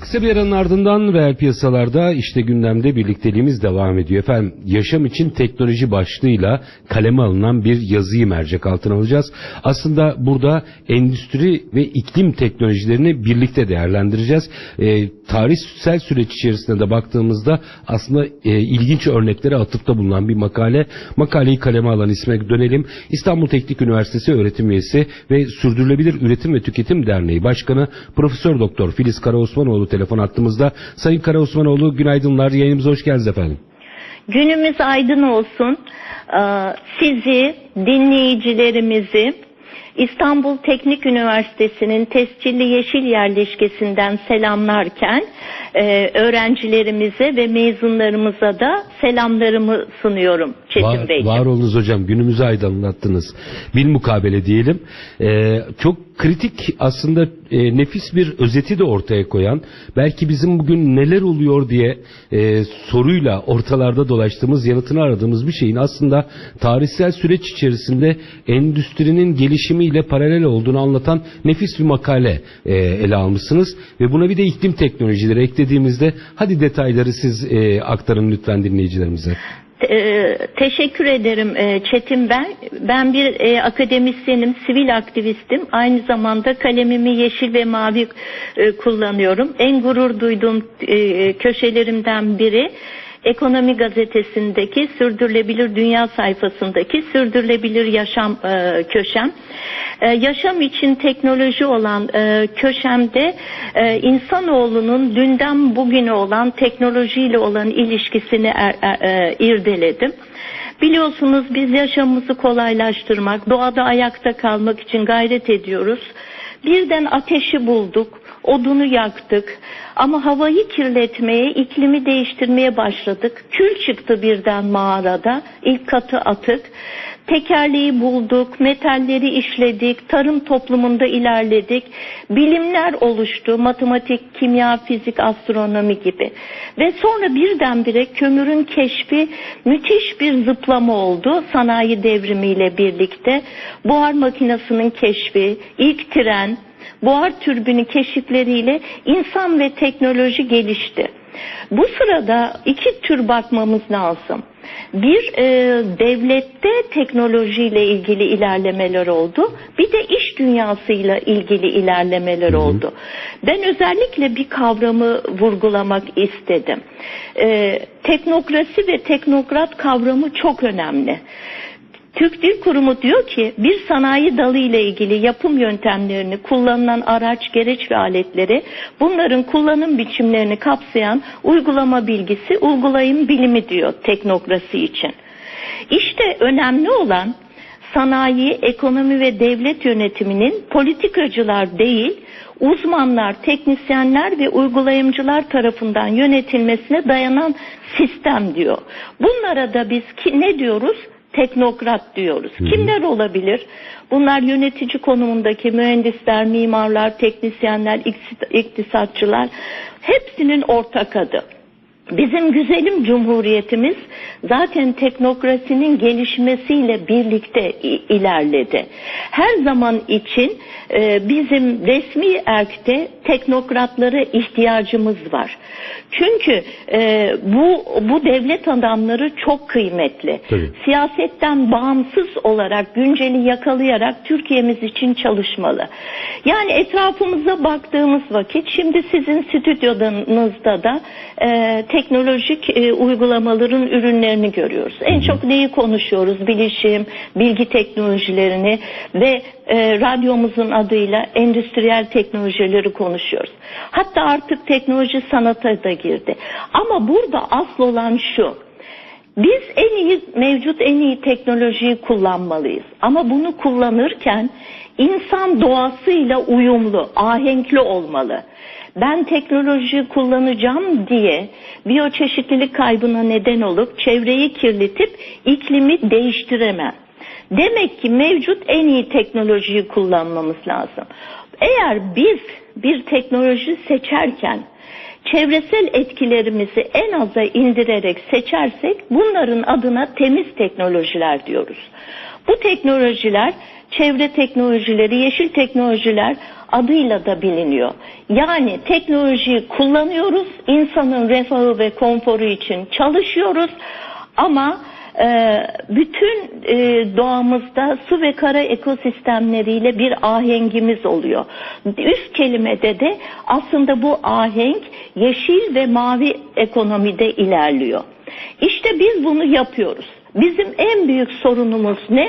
Kısa bir aranın ardından reel piyasalarda işte gündemde birlikteliğimiz devam ediyor. Efendim yaşam için teknoloji başlığıyla kaleme alınan bir yazıyı mercek altına alacağız. Aslında burada endüstri ve iklim teknolojilerini birlikte değerlendireceğiz. Ee, tarihsel süreç içerisinde de baktığımızda aslında e, ilginç örneklere atıfta bulunan bir makale. Makaleyi kaleme alan isme dönelim. İstanbul Teknik Üniversitesi öğretim üyesi ve Sürdürülebilir Üretim ve Tüketim Derneği Başkanı Profesör Doktor Filiz Karaosmanoğlu telefon attığımızda. Sayın Karaosmanoğlu günaydınlar. Yayınımıza hoş geldiniz efendim. Günümüz aydın olsun. Ee, Sizi, dinleyicilerimizi İstanbul Teknik Üniversitesi'nin Tescilli Yeşil Yerleşkesi'nden selamlarken e, öğrencilerimize ve mezunlarımıza da selamlarımı sunuyorum Çetin Var, Beyciğim. var olunuz hocam. Günümüzü aydınlattınız. Bil mukabele diyelim. Ee, çok kritik aslında e, nefis bir özeti de ortaya koyan, belki bizim bugün neler oluyor diye e, soruyla ortalarda dolaştığımız, yanıtını aradığımız bir şeyin aslında tarihsel süreç içerisinde endüstrinin gelişimiyle paralel olduğunu anlatan nefis bir makale e, ele almışsınız. Ve buna bir de iklim teknolojileri eklediğimizde hadi detayları siz e, aktarın lütfen dinleyicilerimize. Ee, teşekkür ederim e, Çetin ben. Ben bir e, akademisyenim, sivil aktivistim. Aynı zamanda kalemimi yeşil ve mavi e, kullanıyorum. En gurur duyduğum e, köşelerimden biri Ekonomi Gazetesi'ndeki Sürdürülebilir Dünya sayfasındaki Sürdürülebilir Yaşam e, köşem. E, yaşam için teknoloji olan e, köşemde e, insanoğlunun dünden bugüne olan teknolojiyle olan ilişkisini er, er, e, irdeledim. Biliyorsunuz biz yaşamımızı kolaylaştırmak, doğada ayakta kalmak için gayret ediyoruz. Birden ateşi bulduk, odunu yaktık ama havayı kirletmeye, iklimi değiştirmeye başladık. Kül çıktı birden mağarada, ilk katı atık. Tekerleği bulduk, metalleri işledik, tarım toplumunda ilerledik. Bilimler oluştu, matematik, kimya, fizik, astronomi gibi. Ve sonra birdenbire kömürün keşfi müthiş bir zıplama oldu sanayi devrimiyle birlikte. Buhar makinesinin keşfi, ilk tren, buhar türbini keşifleriyle insan ve teknoloji gelişti. Bu sırada iki tür bakmamız lazım. Bir e, devlette teknolojiyle ilgili ilerlemeler oldu. Bir de iş dünyasıyla ilgili ilerlemeler oldu. Ben özellikle bir kavramı vurgulamak istedim. E, teknokrasi ve teknokrat kavramı çok önemli. Türk Dil Kurumu diyor ki bir sanayi dalı ile ilgili yapım yöntemlerini, kullanılan araç, gereç ve aletleri, bunların kullanım biçimlerini kapsayan uygulama bilgisi, uygulayım bilimi diyor teknokrasi için. İşte önemli olan sanayi, ekonomi ve devlet yönetiminin politikacılar değil, uzmanlar, teknisyenler ve uygulayımcılar tarafından yönetilmesine dayanan sistem diyor. Bunlara da biz ki, ne diyoruz? Teknokrat diyoruz. Kimler olabilir? Bunlar yönetici konumundaki mühendisler, mimarlar, teknisyenler, iktisatçılar hepsinin ortak adı. Bizim güzelim cumhuriyetimiz zaten teknokrasinin gelişmesiyle birlikte ilerledi. Her zaman için e, bizim resmi erkte teknokratlara ihtiyacımız var. Çünkü e, bu bu devlet adamları çok kıymetli. Tabii. Siyasetten bağımsız olarak günceli yakalayarak Türkiye'miz için çalışmalı. Yani etrafımıza baktığımız vakit şimdi sizin stüdyonuzda da e, teknolojik e, uygulamaların ürünlerini görüyoruz. En çok neyi konuşuyoruz? Bilişim, bilgi teknolojilerini ve e, radyomuzun adıyla endüstriyel teknolojileri konuşuyoruz. Hatta artık teknoloji sanata da girdi. Ama burada asıl olan şu. Biz en iyi mevcut en iyi teknolojiyi kullanmalıyız. Ama bunu kullanırken insan doğasıyla uyumlu, ahenkli olmalı. Ben teknoloji kullanacağım diye biyoçeşitlilik kaybına neden olup çevreyi kirletip iklimi değiştiremem. Demek ki mevcut en iyi teknolojiyi kullanmamız lazım. Eğer biz bir teknoloji seçerken çevresel etkilerimizi en aza indirerek seçersek bunların adına temiz teknolojiler diyoruz. Bu teknolojiler çevre teknolojileri, yeşil teknolojiler adıyla da biliniyor. Yani teknolojiyi kullanıyoruz, insanın refahı ve konforu için çalışıyoruz ama e, bütün e, doğamızda su ve kara ekosistemleriyle bir ahengimiz oluyor. Üst kelimede de aslında bu ahenk yeşil ve mavi ekonomide ilerliyor. İşte biz bunu yapıyoruz. Bizim en büyük sorunumuz ne?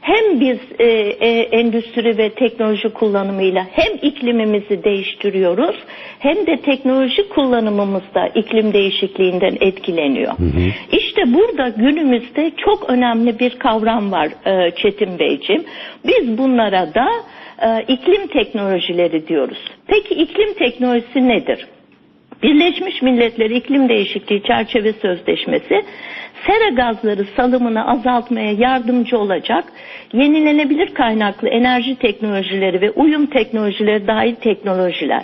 Hem biz e, e, endüstri ve teknoloji kullanımıyla hem iklimimizi değiştiriyoruz hem de teknoloji kullanımımız da iklim değişikliğinden etkileniyor. İşte burada günümüzde çok önemli bir kavram var e, Çetin Beyciğim. Biz bunlara da e, iklim teknolojileri diyoruz. Peki iklim teknolojisi nedir? Birleşmiş Milletler İklim Değişikliği Çerçeve Sözleşmesi sera gazları salımını azaltmaya yardımcı olacak yenilenebilir kaynaklı enerji teknolojileri ve uyum teknolojileri dahil teknolojiler.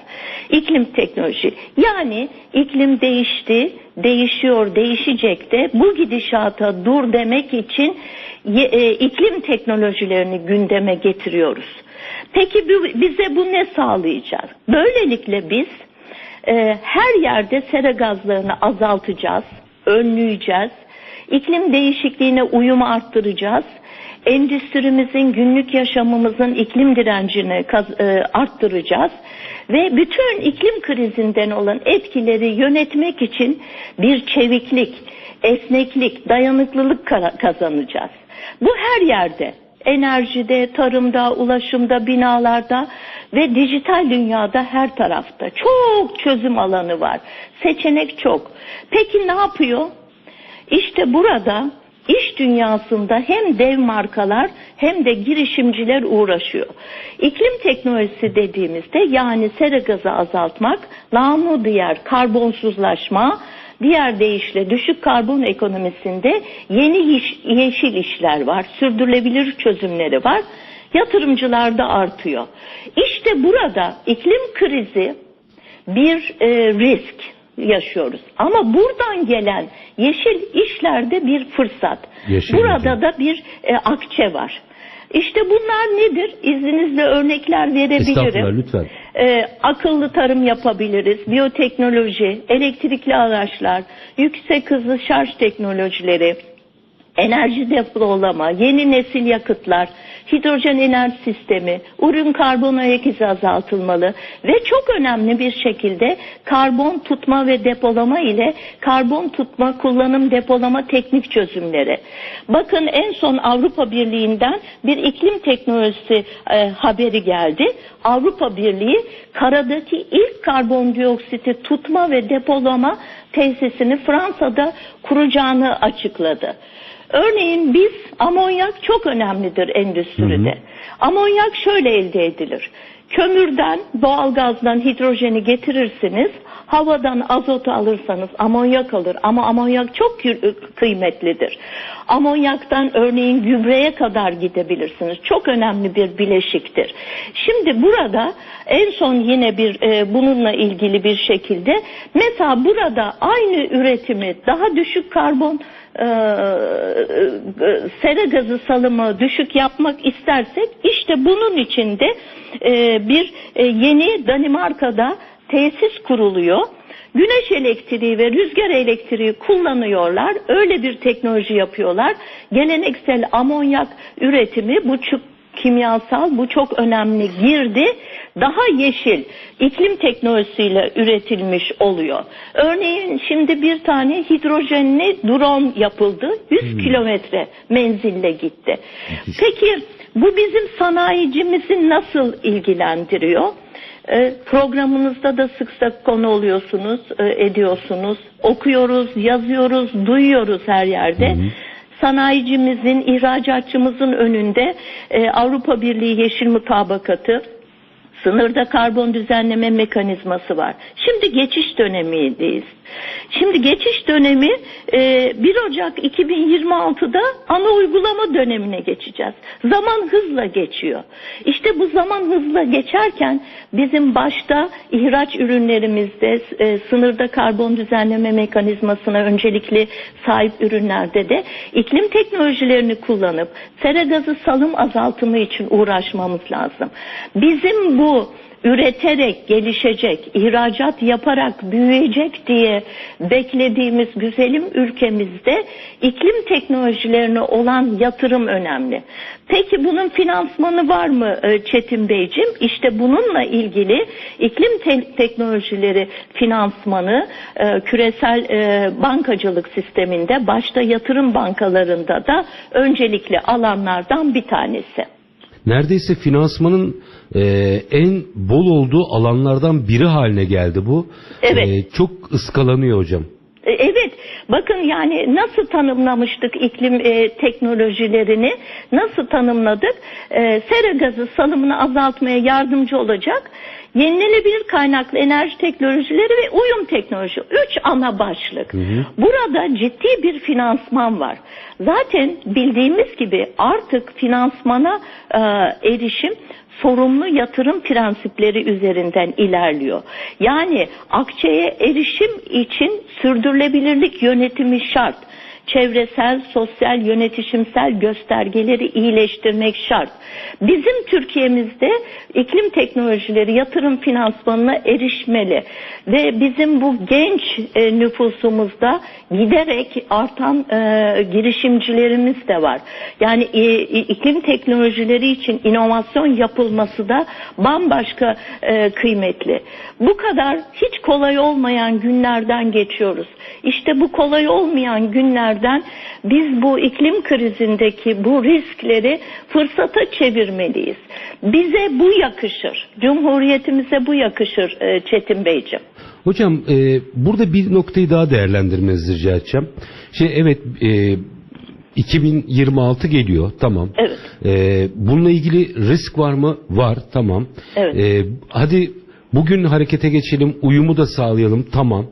İklim teknoloji. Yani iklim değişti, değişiyor, değişecek de bu gidişata dur demek için e, iklim teknolojilerini gündeme getiriyoruz. Peki bize bu ne sağlayacak? Böylelikle biz e, her yerde sera gazlarını azaltacağız, önleyeceğiz, iklim değişikliğine uyumu arttıracağız, endüstrimizin günlük yaşamımızın iklim direncini kaz- e, arttıracağız. Ve bütün iklim krizinden olan etkileri yönetmek için bir çeviklik, esneklik, dayanıklılık kazanacağız. Bu her yerde enerjide, tarımda, ulaşımda, binalarda ve dijital dünyada her tarafta çok çözüm alanı var. Seçenek çok. Peki ne yapıyor? İşte burada iş dünyasında hem dev markalar hem de girişimciler uğraşıyor. İklim teknolojisi dediğimizde yani sera gazı azaltmak, namı diğer karbonsuzlaşma, diğer deyişle düşük karbon ekonomisinde yeni iş- yeşil işler var, sürdürülebilir çözümleri var. Yatırımcılar da artıyor. İşte burada iklim krizi bir e, risk yaşıyoruz. Ama buradan gelen yeşil işlerde bir fırsat. Yeşil Burada mi? da bir e, akçe var. İşte bunlar nedir? İzninizle örnekler Estağfurullah verebilirim. lütfen. Ee, akıllı tarım yapabiliriz, biyoteknoloji, elektrikli araçlar, yüksek hızlı şarj teknolojileri, enerji depolama, yeni nesil yakıtlar, hidrojen enerji sistemi, ürün karbon ayak izi azaltılmalı ve çok önemli bir şekilde karbon tutma ve depolama ile karbon tutma, kullanım, depolama teknik çözümleri. Bakın en son Avrupa Birliği'nden bir iklim teknolojisi e, haberi geldi. Avrupa Birliği karadaki ilk karbondioksiti tutma ve depolama tesisini Fransa'da kuracağını açıkladı. Örneğin biz amonyak çok önemlidir endüstride. Amonyak şöyle elde edilir. Kömürden, doğalgazdan hidrojeni getirirsiniz. Havadan azotu alırsanız amonyak alır ama amonyak çok kü- kıymetlidir. Amonyaktan örneğin gübreye kadar gidebilirsiniz. Çok önemli bir bileşiktir. Şimdi burada en son yine bir e, bununla ilgili bir şekilde mesela burada aynı üretimi daha düşük karbon e, e, sera gazı salımı düşük yapmak istersek işte bunun için de e, bir e, yeni Danimarka'da tesis kuruluyor. Güneş elektriği ve rüzgar elektriği kullanıyorlar. Öyle bir teknoloji yapıyorlar. Geleneksel amonyak üretimi bu çok kimyasal bu çok önemli girdi. Daha yeşil iklim teknolojisiyle üretilmiş oluyor. Örneğin şimdi bir tane hidrojenli drone yapıldı. 100 kilometre menzille gitti. Peki bu bizim sanayicimizi nasıl ilgilendiriyor? E, programınızda da sık sık konu oluyorsunuz, e, ediyorsunuz. Okuyoruz, yazıyoruz, duyuyoruz her yerde. Sanayicimizin, ihracatçımızın önünde e, Avrupa Birliği Yeşil Mutabakatı, sınırda karbon düzenleme mekanizması var. Şimdi geçiş dönemindeyiz. Şimdi geçiş dönemi e, 1 Ocak 2026'da ana uygulama dönemine geçeceğiz. Zaman hızla geçiyor. İşte bu zaman hızla geçerken bizim başta ihraç ürünlerimizde e, sınırda karbon düzenleme mekanizmasına öncelikli sahip ürünlerde de iklim teknolojilerini kullanıp sera gazı salım azaltımı için uğraşmamız lazım. Bizim bu üreterek gelişecek, ihracat yaparak büyüyecek diye beklediğimiz güzelim ülkemizde iklim teknolojilerine olan yatırım önemli. Peki bunun finansmanı var mı e, Çetin Beyciğim? İşte bununla ilgili iklim te- teknolojileri finansmanı e, küresel e, bankacılık sisteminde başta yatırım bankalarında da öncelikli alanlardan bir tanesi. Neredeyse finansmanın e, en bol olduğu alanlardan biri haline geldi bu. Evet. E, çok ıskalanıyor hocam. E, Evet, bakın yani nasıl tanımlamıştık iklim e, teknolojilerini, nasıl tanımladık? E, sera gazı salımını azaltmaya yardımcı olacak yenilenebilir kaynaklı enerji teknolojileri ve uyum teknoloji. Üç ana başlık. Burada ciddi bir finansman var. Zaten bildiğimiz gibi artık finansmana e, erişim sorumlu yatırım prensipleri üzerinden ilerliyor. Yani akçeye erişim için sürdürülebilirlik yönetimi şart. Çevresel, sosyal, yönetişimsel göstergeleri iyileştirmek şart. Bizim Türkiye'mizde iklim teknolojileri yatırım finansmanına erişmeli ve bizim bu genç e, nüfusumuzda giderek artan e, girişimcilerimiz de var. Yani e, e, iklim teknolojileri için inovasyon yapılması da bambaşka e, kıymetli. Bu kadar hiç kolay olmayan günlerden geçiyoruz. İşte bu kolay olmayan günlerden biz bu iklim krizindeki bu riskleri fırsata çevirmeliyiz. Bize bu yakışır. Cumhuriyetimize bu yakışır e, Çetin Beyciğim. Hocam e, burada bir noktayı daha değerlendirmenizi rica edeceğim. Şey evet e, 2026 geliyor tamam. Evet. E, bununla ilgili risk var mı? Var tamam. Evet. E, hadi bugün harekete geçelim uyumu da sağlayalım tamam.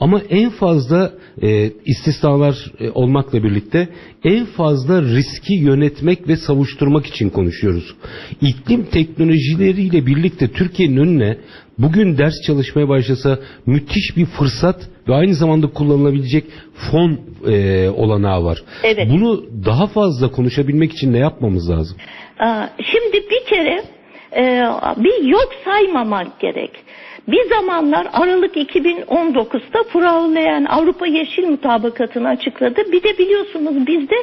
Ama en fazla e, istisnalar e, olmakla birlikte en fazla riski yönetmek ve savuşturmak için konuşuyoruz. İklim teknolojileriyle birlikte Türkiye'nin önüne bugün ders çalışmaya başlasa müthiş bir fırsat ve aynı zamanda kullanılabilecek fon e, olanağı var. Evet. Bunu daha fazla konuşabilmek için ne yapmamız lazım? Aa, Şimdi bir kere e, bir yok saymamak gerek. Bir zamanlar Aralık 2019'da Fraulayan Avrupa Yeşil Mutabakatı'nı açıkladı. Bir de biliyorsunuz bizde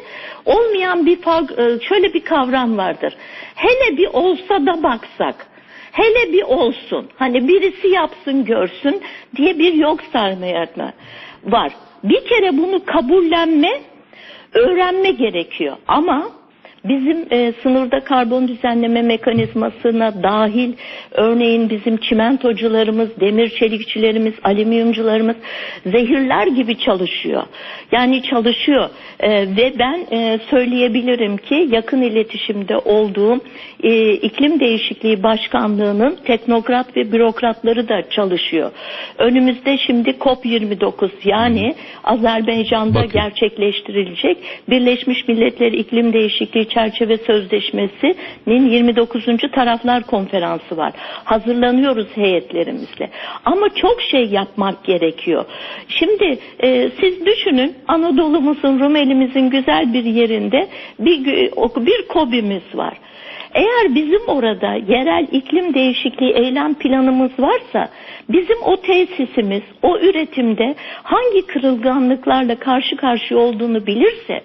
olmayan bir e, şöyle bir kavram vardır. Hele bir olsa da baksak. Hele bir olsun. Hani birisi yapsın görsün diye bir yok sayma var. Bir kere bunu kabullenme, öğrenme gerekiyor. Ama bizim e, sınırda karbon düzenleme mekanizmasına dahil örneğin bizim çimentocularımız, demir çelikçilerimiz, alüminyumcularımız zehirler gibi çalışıyor. Yani çalışıyor E, ve ben e, söyleyebilirim ki yakın iletişimde olduğum e, iklim değişikliği başkanlığının teknokrat ve bürokratları da çalışıyor. Önümüzde şimdi COP29 yani Azerbaycan'da Bakın. gerçekleştirilecek Birleşmiş Milletler İklim Değişikliği Çerçeve Sözleşmesi'nin 29. Taraflar Konferansı var. Hazırlanıyoruz heyetlerimizle. Ama çok şey yapmak gerekiyor. Şimdi e, siz düşünün Anadolu'muzun, Rumeli'mizin güzel bir yerinde bir, bir kobimiz var. Eğer bizim orada yerel iklim değişikliği eylem planımız varsa bizim o tesisimiz o üretimde hangi kırılganlıklarla karşı karşıya olduğunu bilirse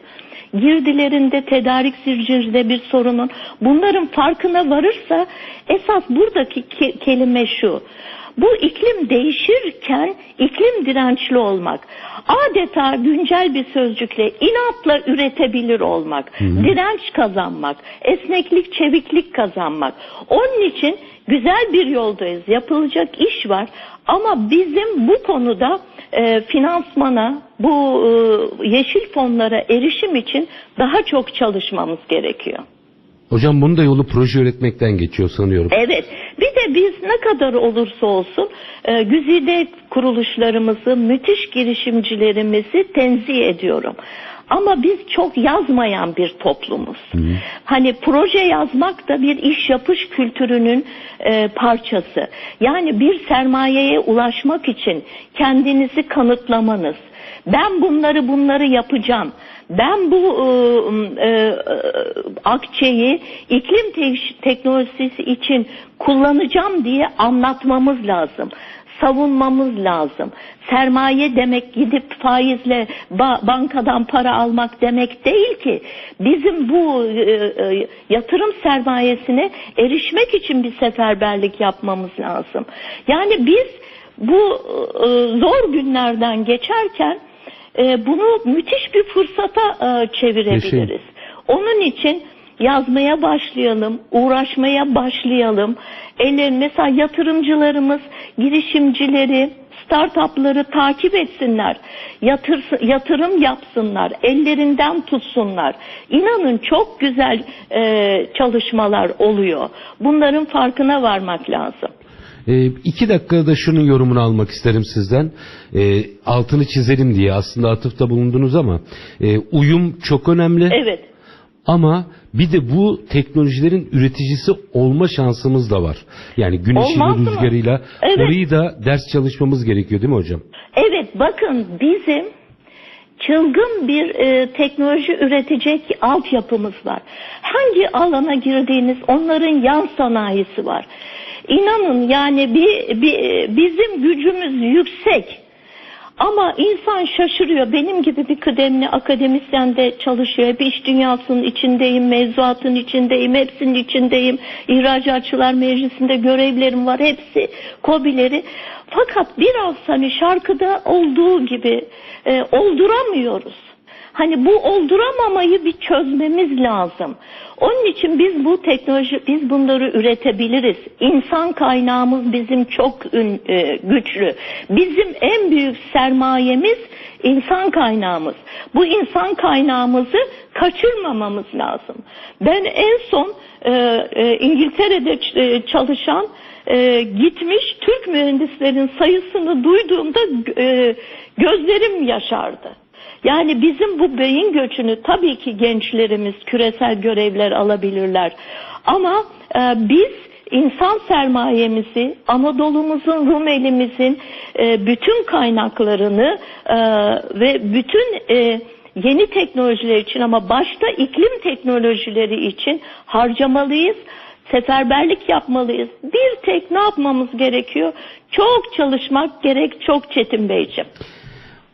girdilerinde tedarik zincirinde bir sorunun bunların farkına varırsa esas buradaki ke- kelime şu. Bu iklim değişirken iklim dirençli olmak. Adeta güncel bir sözcükle inatla üretebilir olmak. Direnç kazanmak. Esneklik, çeviklik kazanmak. Onun için güzel bir yoldayız. Yapılacak iş var. Ama bizim bu konuda e, finansmana, bu e, yeşil fonlara erişim için daha çok çalışmamız gerekiyor. Hocam bunun da yolu proje üretmekten geçiyor sanıyorum. Evet. Bir de biz ne kadar olursa olsun e, güzide kuruluşlarımızı, müthiş girişimcilerimizi tenzih ediyorum. Ama biz çok yazmayan bir toplumuz. Hani proje yazmak da bir iş yapış kültürünün e, parçası. Yani bir sermayeye ulaşmak için kendinizi kanıtlamanız. Ben bunları bunları yapacağım. Ben bu e, e, akçeyi iklim te- teknolojisi için kullanacağım diye anlatmamız lazım. Savunmamız lazım. Sermaye demek gidip faizle ba- bankadan para almak demek değil ki. Bizim bu e, e, yatırım sermayesine erişmek için bir seferberlik yapmamız lazım. Yani biz bu e, zor günlerden geçerken e, bunu müthiş bir fırsata e, çevirebiliriz. Onun için yazmaya başlayalım, uğraşmaya başlayalım. Eller mesela yatırımcılarımız, girişimcileri, startupları takip etsinler. Yatır, yatırım yapsınlar, ellerinden tutsunlar. İnanın çok güzel e, çalışmalar oluyor. Bunların farkına varmak lazım. E, iki dakikada şunun yorumunu almak isterim sizden. E, altını çizelim diye aslında atıfta bulundunuz ama e, uyum çok önemli. Evet. Ama bir de bu teknolojilerin üreticisi olma şansımız da var. Yani güneşiyle, Olmaz mı? rüzgarıyla Evet. orayı da ders çalışmamız gerekiyor değil mi hocam? Evet bakın bizim çılgın bir e, teknoloji üretecek altyapımız var. Hangi alana girdiğiniz onların yan sanayisi var. İnanın yani bir, bir, bizim gücümüz yüksek. Ama insan şaşırıyor. Benim gibi bir kıdemli akademisyen de çalışıyor. Hep iş dünyasının içindeyim, mevzuatın içindeyim, hepsinin içindeyim. İhracatçılar Meclisi'nde görevlerim var. Hepsi kobileri. Fakat biraz hani şarkıda olduğu gibi e, olduramıyoruz. Hani bu olduramamayı bir çözmemiz lazım. Onun için biz bu teknoloji, biz bunları üretebiliriz. İnsan kaynağımız bizim çok e, güçlü. Bizim en büyük sermayemiz insan kaynağımız. Bu insan kaynağımızı kaçırmamamız lazım. Ben en son e, e, İngiltere'de çalışan gitmiş Türk mühendislerin sayısını duyduğumda gözlerim yaşardı. Yani bizim bu beyin göçünü tabii ki gençlerimiz küresel görevler alabilirler. Ama e, biz insan sermayemizi, Anadolu'muzun, Rumeli'mizin e, bütün kaynaklarını e, ve bütün e, yeni teknolojiler için ama başta iklim teknolojileri için harcamalıyız. Seferberlik yapmalıyız. Bir tek ne yapmamız gerekiyor? Çok çalışmak gerek çok Çetin Beyciğim.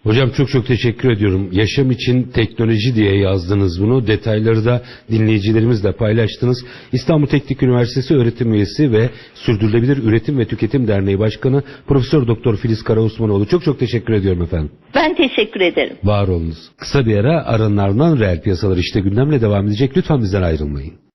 Hocam çok çok teşekkür ediyorum. Yaşam için teknoloji diye yazdınız bunu. Detayları da dinleyicilerimizle paylaştınız. İstanbul Teknik Üniversitesi öğretim üyesi ve Sürdürülebilir Üretim ve Tüketim Derneği Başkanı Profesör Doktor Filiz Karaosmanoğlu. Çok çok teşekkür ediyorum efendim. Ben teşekkür ederim. Var olunuz. Kısa bir ara aranın ardından reel piyasalar işte gündemle devam edecek. Lütfen bizden ayrılmayın.